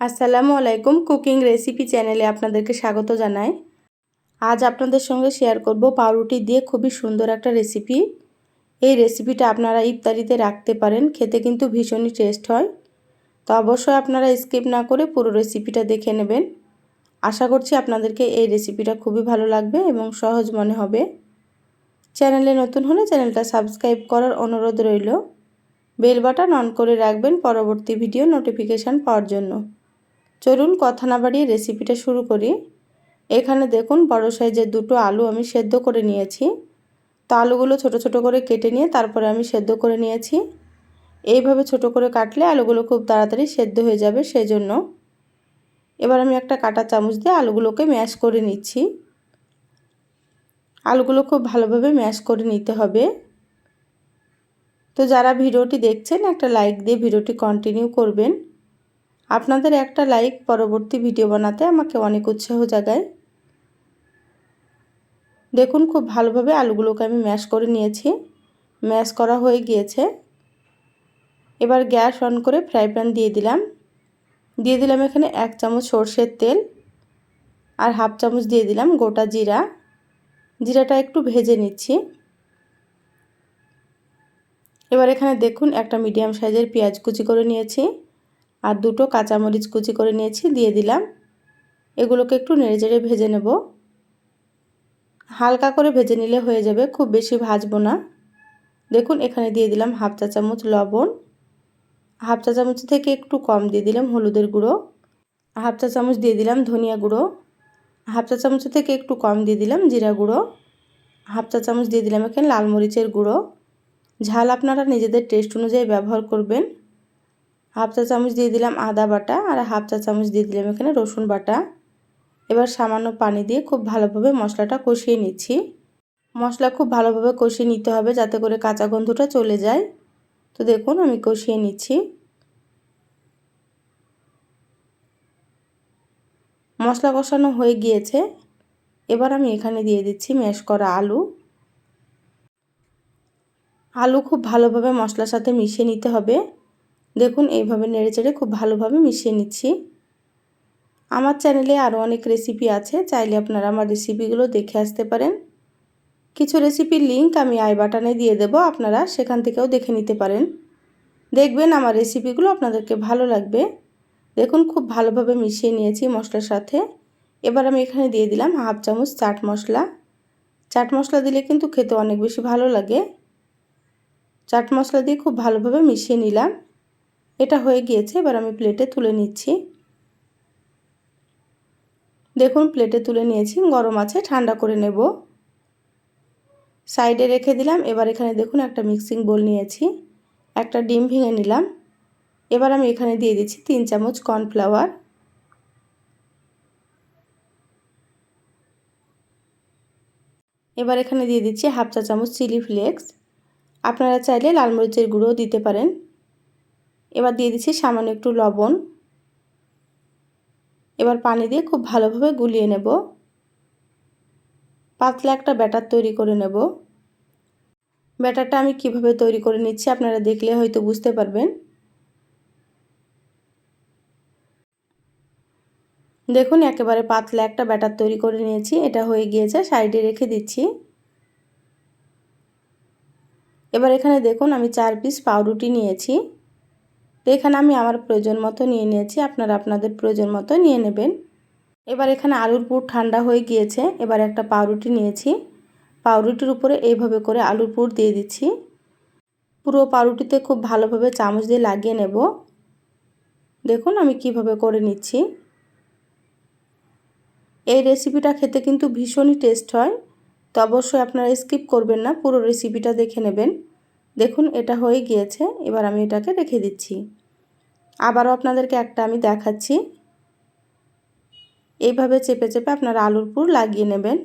আসসালামু আলাইকুম cooking recipe চ্যানেলে আপনাদেরকে স্বাগত জানাই। আজ আপনাদের সঙ্গে শেয়ার করব পাউরুটি দিয়ে খুবই সুন্দর একটা রেসিপি। এই রেসিপিটা আপনারা ইফতারিতে রাখতে পারেন, খেতে কিন্তু ভীষণই টেস্ট হয়। তো অবশ্যই আপনারা স্কিপ না করে পুরো রেসিপিটা দেখে নেবেন। আশা করছি আপনাদেরকে এই রেসিপিটা খুবই ভালো লাগবে এবং সহজ মনে হবে। চ্যানেলে নতুন হলে চ্যানেলটা সাবস্ক্রাইব করার অনুরোধ রইল। বেল বাটন অন করে রাখবেন পরবর্তী ভিডিও নোটিফিকেশান পাওয়ার জন্য। চলুন কথা না বাড়িয়ে রেসিপিটা শুরু করি। এখানে দেখুন বড় সাইজের দুটো আলু আমি সেদ্ধ করে নিয়েছি। তো আলুগুলো ছোট ছোট করে কেটে নিয়ে তারপরে আমি সেদ্ধ করে নিয়েছি। এইভাবে ছোট করে কাটলে আলুগুলো খুব তাড়াতাড়ি সেদ্ধ হয়ে যাবে সেই জন্য এবার আমি একটা কাটা চামচ দিয়ে আলুগুলোকে ম্যাশ করে নিচ্ছি। আলুগুলো খুব ভালোভাবে ম্যাশ করে নিতে হবে। তো যারা ভিডিওটি দেখছেন একটা লাইক দিয়ে ভিডিওটি কন্টিনিউ করবেন। আপনাদের একটা লাইক পরবর্তী ভিডিও বানাতে আমাকে অনেক উৎসাহ জাগায়। দেখুন, খুব ভালোভাবে আলুগুলোকে আমি ম্যাশ করে নিয়েছি। ম্যাশ করা হয়ে গিয়েছে। এবার গ্যাস অন করে ফ্রাই প্যান দিয়ে দিলাম। দিয়ে দিলাম এখানে এক চামচ সর্ষের তেল আর হাফ চামচ দিয়ে দিলাম গোটা জিরা। জিরাটা একটু ভেজে নিচ্ছি। এবার এখানে দেখুন একটা মিডিয়াম সাইজের পেঁয়াজ কুচি করে নিয়েছি। আর দুটো কাঁচামরিচ কুচি করে নিয়েছি, দিয়ে দিলাম। এগুলোকে একটু নেড়ে ভেজে নেব। হালকা করে ভেজে নিলে হয়ে যাবে, খুব বেশি ভাজবো না। দেখুন, এখানে দিয়ে দিলাম হাফ চা চামচ লবণ। হাফ চা চামচ থেকে একটু কম দিয়ে দিলাম হলুদের গুঁড়ো। হাফ চা চামচ দিয়ে দিলাম ধনিয়া গুঁড়ো। হাফ চা চামচ থেকে একটু কম দিয়ে দিলাম জিরা গুঁড়ো। হাফ চা চামচ দিয়ে দিলাম এখানে লাল মরিচের গুঁড়ো। ঝাল আপনারা নিজেদের টেস্ট অনুযায়ী ব্যবহার করবেন। হাফ চা চামচ দিয়ে দিলাম আদা বাটা আর হাফ চা চামচ দিয়ে দিলাম এখানে রসুন বাটা। এবার সামান্য পানি দিয়ে খুব ভালোভাবে মশলাটা কষিয়ে নিচ্ছি। মশলা খুব ভালোভাবে কষিয়ে নিতে হবে যাতে করে কাঁচা গন্ধটা চলে যায়। তো দেখুন আমি কষিয়ে নিচ্ছি। মশলা কষানো হয়ে গিয়েছে। এবার আমি এখানে দিয়ে দিচ্ছি ম্যাশ করা আলু। আলু খুব ভালোভাবে মশলার সাথে মিশিয়ে নিতে হবে। দেখুন, এইভাবে নেড়েচেড়ে খুব ভালোভাবে মিশিয়ে নিচ্ছি। আমার চ্যানেলে আরও অনেক রেসিপি আছে, চাইলে আপনারা আমার রেসিপিগুলো দেখে আসতে পারেন। কিছু রেসিপির লিঙ্ক আমি আই বাটনে দিয়ে দেব, আপনারা সেখান থেকেও দেখে নিতে পারেন। দেখবেন আমার রেসিপিগুলো আপনাদেরকে ভালো লাগবে। দেখুন, খুব ভালোভাবে মিশিয়ে নিয়েছি মশলার সাথে। এবার আমি এখানে দিয়ে দিলাম হাফ চামচ চাট মশলা। চাট মশলা দিলে কিন্তু খেতে অনেক বেশি ভালো লাগে। চাট মশলা দিয়ে খুব ভালোভাবে মিশিয়ে নিলাম। এটা হয়ে গিয়েছে, এবার আমি প্লেটে তুলে নিচ্ছি। দেখুন প্লেটে তুলে নিয়েছি, গরম আছে, ঠান্ডা করে নেব। সাইডে রেখে দিলাম, এবার এখানে দেখুন, একটা মিক্সিং বোল নিয়েছি, একটা ডিম ভেঙে নিলাম। এবার আমি এখানে দিয়ে দিচ্ছি তিন চামচ কর্নফ্লাওয়ার এবার এখানে দিয়ে দিচ্ছি হাফ চা চামচ চিলি ফ্লেক্স আপনারা চাইলে লাল মরিচের গুঁড়োও দিতে পারেন। এবার দিয়ে দিচ্ছি সামান্য একটু লবণ। এবার পানি দিয়ে খুব ভালোভাবে গুলিয়ে নেব। পাতলা একটা ব্যাটার তৈরি করে নেব। ব্যাটারটা আমি কীভাবে তৈরি করে নিচ্ছি আপনারা দেখলে হয়তো বুঝতে পারবেন। দেখুন, একেবারে পাতলা একটা ব্যাটার তৈরি করে নিয়েছি। এটা হয়ে গিয়েছে, সাইডে রেখে দিচ্ছি। এবার এখানে দেখুন, আমি চার পিস পাউরুটি নিয়েছি। তো এখানে আমি আমার প্রয়োজন মতো নিয়ে নিয়েছি। আপনারা আপনাদের প্রয়োজন মতো নিয়ে নেবেন। এবার এখানে আলুর পুর ঠান্ডা হয়ে গিয়েছে। এবার একটা পাউরুটি নিয়েছি। পাউরুটির উপরে এইভাবে করে আলুর পুর দিয়ে দিচ্ছি। পুরো পাউরুটিতে খুব ভালোভাবে চামচ দিয়ে লাগিয়ে নেব। দেখুন আমি কীভাবে করে নিচ্ছি। এই রেসিপিটা খেতে কিন্তু ভীষণই টেস্ট হয়। তো অবশ্যই আপনারা স্কিপ করবেন না, পুরো রেসিপিটা দেখে নেবেন। দেখুন, এটা হয়ে গিয়েছে, এবার আমি এটাকে রেখে দিচ্ছি। আবারও আপনাদেরকে একটা আমি দেখাচ্ছি। এইভাবে চেপে চেপে আপনারা আলুর পুর লাগিয়ে নেবেন।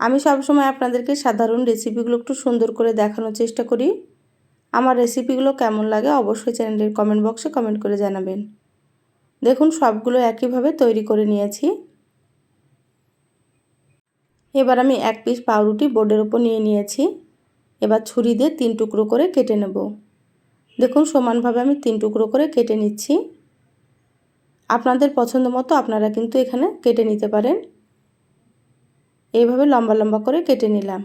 আমি সবসময় আপনাদেরকে সাধারণ রেসিপিগুলো একটু সুন্দর করে দেখানোর চেষ্টা করি। আমার রেসিপিগুলো কেমন লাগে অবশ্যই চ্যানেলের কমেন্ট বক্সে কমেন্ট করে জানাবেন। দেখুন, সবগুলো একইভাবে তৈরি করে নিয়েছি। এবার আমি এক পিস পাউরুটি বোর্ডের ওপর নিয়ে নিয়েছি। এবার ছুরি দিয়ে তিন টুকরো করে কেটে নেব। দেখুন, সমানভাবে আমি তিন টুকরো করে কেটে নিচ্ছি। আপনাদের পছন্দ মতো আপনারা কিন্তু এখানে কেটে নিতে পারেন। এইভাবে লম্বা লম্বা করে কেটে নিলাম।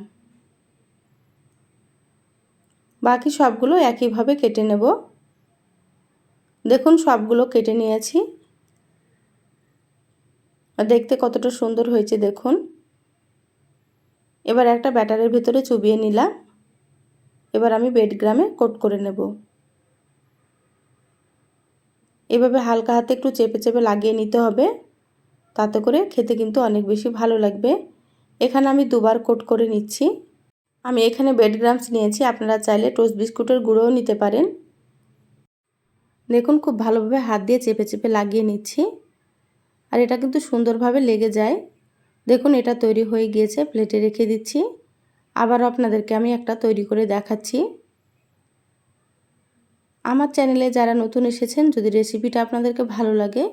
বাকি সবগুলো একইভাবে কেটে নেব। দেখুন, সবগুলো কেটে নিয়েছি। দেখতে কতটা সুন্দর হয়েছে, দেখুন। এবার একটা ব্যাটারের ভেতরে চুবিয়ে নিলাম। এবার আমি বেডগ্রামে কোট করে নেব। এভাবে হালকা হাতে একটু চেপে চেপে লাগিয়ে নিতে হবে। তাতে করে খেতে কিন্তু অনেক বেশি ভালো লাগবে। এখানে আমি দুবার কোট করে নিচ্ছি। আমি এখানে বেডগ্রামস নিয়েছি, আপনারা চাইলে টোস্ট বিস্কুটের গুঁড়োও নিতে পারেন। দেখুন, খুব ভালোভাবে হাত দিয়ে চেপে চেপে লাগিয়ে নিচ্ছি। আর এটা কিন্তু সুন্দরভাবে লেগে যায়। দেখুন, এটা তৈরি হয়ে গিয়েছে প্লেটে রেখে দিচ্ছি। আবারও আপনাদেরকে আমি একটা তৈরি করে দেখাচ্ছি। আমার চ্যানেলে যারা নতুন এসেছেন, যদি রেসিপিটা আপনাদেরকে ভালো লাগে,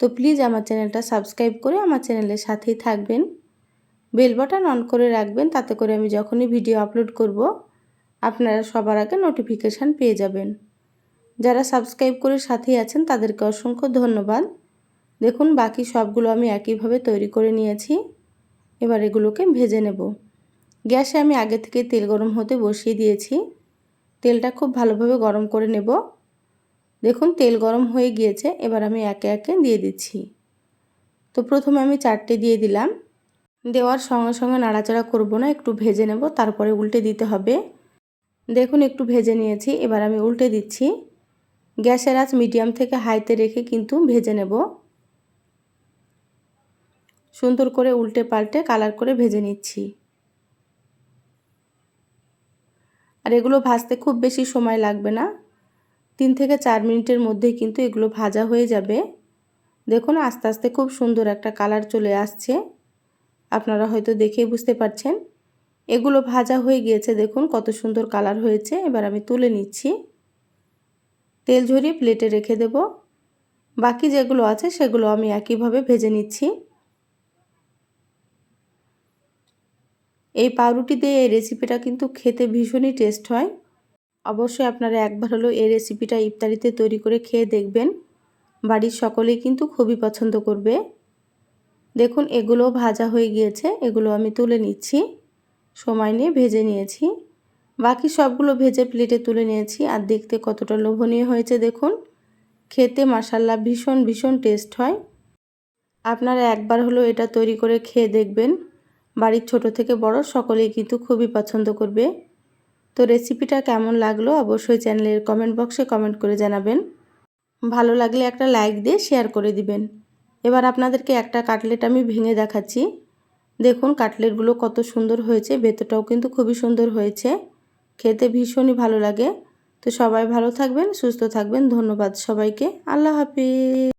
তো প্লিজ আমার চ্যানেলটা সাবস্ক্রাইব করে আমার চ্যানেলের সাথেই থাকবেন। বেল বাটন অন করে রাখবেন, তাতে করে আমি যখনই ভিডিও আপলোড করব, আপনারা সবার আগে নোটিফিকেশান পেয়ে যাবেন। যারা সাবস্ক্রাইব করে সাথেই আছেন, তাদেরকে অসংখ্য ধন্যবাদ। দেখুন, বাকি সবগুলো আমি একইভাবে তৈরি করে নিয়েছি। এবার এগুলোকে ভেজে নেব। গ্যাসে আমি আগে থেকে তেল গরম হতে বসিয়ে দিয়েছি। তেলটা খুব ভালোভাবে গরম করে নেব। দেখুন, তেল গরম হয়ে গিয়েছে, এবার আমি একে একে দিয়ে দিচ্ছি। তো প্রথমে আমি চারটে দিয়ে দিলাম। দেওয়ার সঙ্গে সঙ্গে নাড়াচাড়া করব না, একটু ভেজে নেব, তারপরে উল্টে দিতে হবে। দেখুন, একটু ভেজে নিয়েছি, এবার আমি উল্টে দিচ্ছি। গ্যাসের আঁচ মিডিয়াম থেকে হাইতে রেখে কিন্তু ভেজে নেব। সুন্দর করে উল্টে পাল্টে কালার করে ভেজে নিচ্ছি। আর এগুলো ভাজতে খুব বেশি সময় লাগবে না। তিন থেকে চার মিনিটের মধ্যেই কিন্তু এগুলো ভাজা হয়ে যাবে। দেখুন, আস্তে আস্তে খুব সুন্দর একটা কালার চলে আসছে। আপনারা হয়তো দেখেই বুঝতে পারছেন। এগুলো ভাজা হয়ে গিয়েছে, দেখুন কত সুন্দর কালার হয়েছে। এবার আমি তুলে নিচ্ছি। তেল ঝরিয়ে প্লেটে রেখে দেব। বাকি যেগুলো আছে সেগুলো আমি একইভাবে ভেজে নিচ্ছি। এই পাউরুটি দিয়ে এই রেসিপিটা কিন্তু খেতে ভীষণই টেস্ট হয়। অবশ্যই আপনারা একবার হলেও এই রেসিপিটা ইফতারিতে তৈরি করে খেয়ে দেখবেন। বাড়ির সকলেই কিন্তু খুবই পছন্দ করবে। দেখুন এগুলো ভাজা হয়ে গিয়েছে, এগুলো আমি তুলে নিচ্ছি। সময় নিয়ে ভেজে নিয়েছি। বাকি সবগুলো ভেজে প্লেটে তুলে নিয়েছি, আর দেখতে কতটা লোভনীয় হয়েছে দেখুন। খেতে মাসাল্লা ভীষণ ভীষণ টেস্ট হয়। আপনারা একবার হলো এটা তৈরি করে খেয়ে দেখবেন। বাড়ির ছোট থেকে বড় সকলেই কিন্তু খুবই পছন্দ করবে। তো রেসিপিটা কেমন লাগল অবশ্যই চ্যানেলের কমেন্ট বক্সে কমেন্ট করে জানাবেন। ভালো লাগলে একটা লাইক দিয়ে শেয়ার করে দিবেন। এবার আপনাদেরকে একটা কাটলেট আমি ভেঙে দেখাচ্ছি। দেখুন কাটলেটগুলো কত সুন্দর হয়েছে, ভেতরটাও কিন্তু খুবই সুন্দর হয়েছে। খেতে ভীষণই ভালো লাগে। তো সবাই ভালো থাকবেন, সুস্থ থাকবেন। ধন্যবাদ সবাইকে। আল্লাহ হাফিজ।